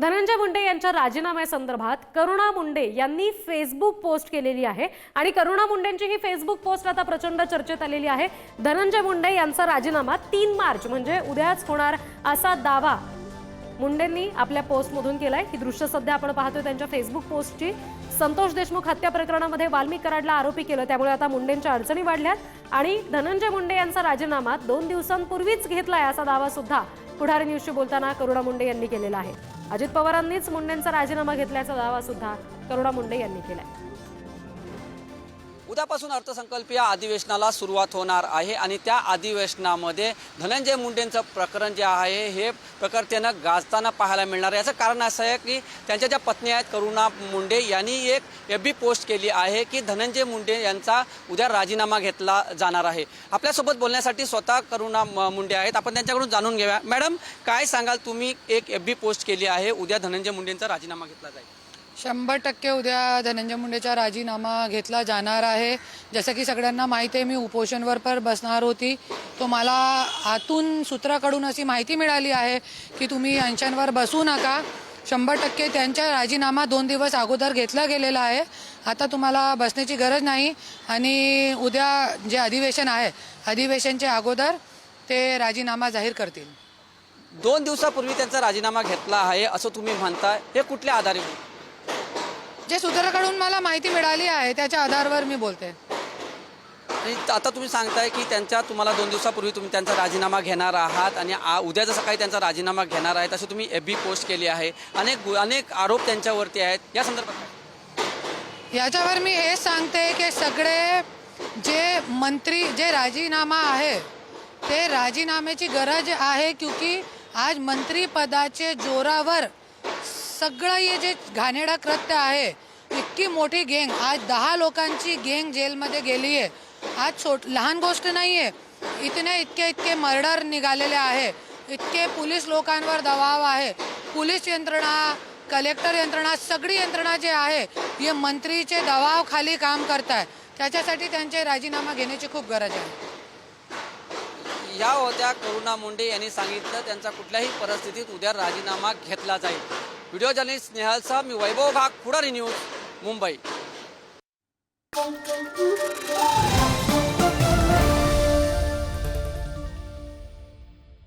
धनंजय मुंडे यांच्या राजीनाम्यासंदर्भात करुणा मुंडे यांनी Facebook post केलेली आहे. आणि करुणा मुंडेंची ही फेसबुक पोस्ट आता प्रचंड चर्चेत आलेली आहे. धनंजय मुंडे यांचा राजीनामा तीन मार्च म्हणजे उद्याच होणार असा दावा मुंडेंनी आपल्या पोस्टमधून केलाय. ही दृश्य सध्या आपण पाहतोय त्यांच्या फेसबुक पोस्टची संतोष देशमुख हत्या प्रकरणामध्ये वाल्मिक कराडला आरोपी केलं त्यामुळे आता मुंडेंच्या अडचणी वाढल्यात. आणि धनंजय मुंडे यांचा राजीनामा दोन दिवसांपूर्वीच घेतलाय असा दावा सुद्धा पुढारी न्यूजशी बोलताना करुणा मुंडे यांनी केलेला आहे. अजित पवारांनीच मुंडेंचा राजीनामा घेतल्याचा दावा सुद्धा करुणा मुंडे यांनी केलाय. उद्यापासून अर्थसंकल्पीय अधिवेशनाला सुरुवात होणार आहे आणि त्या अधिवेशनामध्ये धनंजय मुंडेंचं प्रकरण जे आहे हे प्रकर्तेनं गाजताना पाहायला मिळणार आहे. याचं कारण असं आहे की त्यांच्या ज्या पत्नी आहेत करुणा मुंडे यांनी एक एफ बी पोस्ट केली आहे की धनंजय मुंडे यांचा उद्या राजीनामा घेतला जाणार आहे. आपल्यासोबत बोलण्यासाठी स्वतः करुणा मुंडे आहेत. आपण त्यांच्याकडून जाणून घेऊया. मॅडम काय सांगाल? तुम्ही एक एफ बी पोस्ट केली आहे उद्या धनंजय मुंडेंचा राजीनामा घेतला जाईल. शंभर टक्के उद्या धनंजय मुंडेचा राजीनामा घेतला जाणार आहे. जसं की सगळ्यांना माहिती आहे मी उपोषणवर पर बसणार होती. तो मला आतून सूत्राकडून अशी माहिती मिळाली आहे की तुम्ही यांच्यांवर बसू नका. शंभर टक्के त्यांचा राजीनामा दोन दिवस अगोदर घेतला गेलेला आहे. आता तुम्हाला बसण्याची गरज नाही. आणि उद्या जे अधिवेशन आहे अधिवेशनच्या अगोदर ते राजीनामा जाहीर करतील. दोन दिवसापूर्वी त्यांचा राजीनामा घेतला आहे असं तुम्ही म्हणता हे कुठल्या आधारे जे सूत्राकडून मला माहिती मिळाली आहे त्याच्या आधारावर मी बोलते. आणि आता तुम्ही सांगताय की त्यांच्या तुम्हाला दोन दिवसापूर्वी तुम्ही त्यांचा राजीनामा घेणार आहात आणि आ- उद्या जसं काही त्यांचा राजीनामा घेणार आहे तसं तुम्ही एफ बी पोस्ट केली आहे. अनेक अनेक आरोप त्यांच्यावरती आहेत. या संदर्भात? याच्यावर मी हे सांगते की सगळे जे मंत्री जे राजीनामा आहे ते राजीनाम्याची गरज आहे क्योंकि आज मंत्रीपदाचे जोरावर सगळं हे जे घाणेडा कृत्य आहे इतकी मोठी गँग. आज दहा लोकांची गँग जेलमध्ये गेली आहे. आज छोट लहान गोष्ट नाही आहे इतने इतके इतके मर्डर निघालेले आहे. इतके पोलीस लोकांवर दबाव आहे. पोलीस यंत्रणा कलेक्टर यंत्रणा सगळी यंत्रणा जे आहे हे मंत्रीचे दबाव खाली काम करत आहे त्याच्यासाठी त्यांचे राजीनामा घेण्याची खूप गरज आहे. या होत्या करुणा मुंडे यांनी सांगितलं त्यांचा कुठल्याही परिस्थितीत उद्या राजीनामा घेतला जाईल. व्हिडिओ जर्नलिस्ट स्नेहलसह मी वैभव भाग पुढारी न्यूज मुंबई.